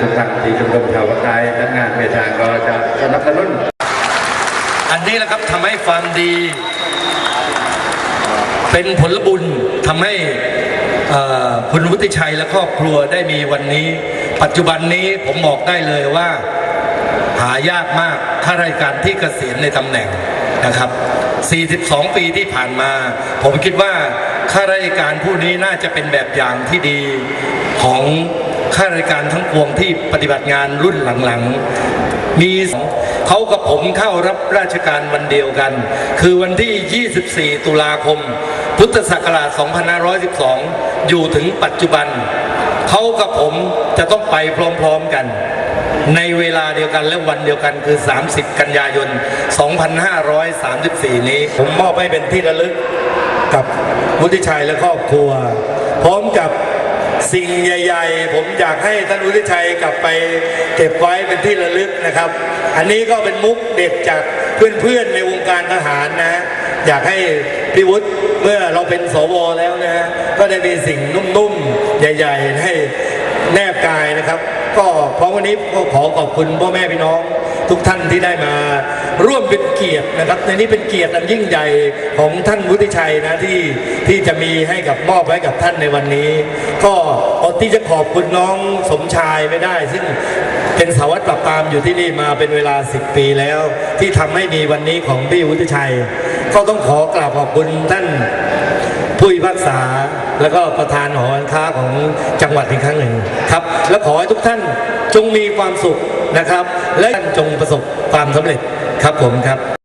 ทุกท่านที่ชมรมชาวไทยทั้งงานเมทางก็จะสนับสนุนอันนี้แหละครับทำให้ความดี เป็นผลบุญทำให้คุณวุฒิชัยและครอบครัวได้มีวันนี้ ปัจจุบันนี้ผมบอกได้เลยว่า หายากมากข้าราชการที่เกษียณในตำแหน่งนะครับ 42 ปีที่ผ่านมา ผมคิดว่าข้าราชการผู้นี้น่าจะเป็นแบบอย่างที่ดีของ ข้าราชการทั้งปวงที่ปฏิบัติงานรุ่นหลังๆ มีเขากับผมเข้ารับราชการวันเดียวกัน คือวันที่ 24 ตุลาคม พุทธศักราช 2512 อยู่ถึงปัจจุบัน เขากับผมจะต้องไปพร้อมๆกันในเวลาเดียวกันและวันเดียวกันคือ 30 กันยายน 2534 นี้ ผมมอบให้เป็นที่ระลึกกับวุฒิชัยและครอบครัว พร้อมกับ สิ่งใหญ่ ๆ ผมอยากให้ท่านวุฒิชัยกลับไปเก็บไว้เป็นที่ระลึกนะครับ อันนี้ก็เป็นมุกเด็ดจากเพื่อนๆในวงการทหารนะ อยากให้พี่วุฒิเมื่อเราเป็นสวแล้วนะ ก็ได้มีสิ่งนุ่มๆ ใหญ่ ๆ ให้แนบกายนะครับ ก็พร้อมวันนี้ก็ขอขอบคุณพ่อแม่พี่น้องทุกท่านที่ได้มา ร่วมเป็นเกียรตินะครับ ในนี้เป็นเกียรติอันยิ่งใหญ่ของท่านวุฒิชัยนะที่ที่จะมีให้กับมอบไว้กับท่านในวันนี้ ก็อดที่จะขอบคุณน้องสมชายไม่ได้ ซึ่งเป็นสาวัตรปราบปรามอยู่ที่นี่มาเป็นเวลา 10 ปีแล้ว ที่ทำให้มีวันนี้ของพี่วุฒิชัย ก็ต้องขอกราบขอบคุณท่านผู้พิพากษาแล้วก็ประธานหอการค้าของจังหวัดอีกครั้งหนึ่งครับ และขอให้ทุกท่านจงมีความสุขนะครับ และจงประสบความสำเร็จ ครับผมครับ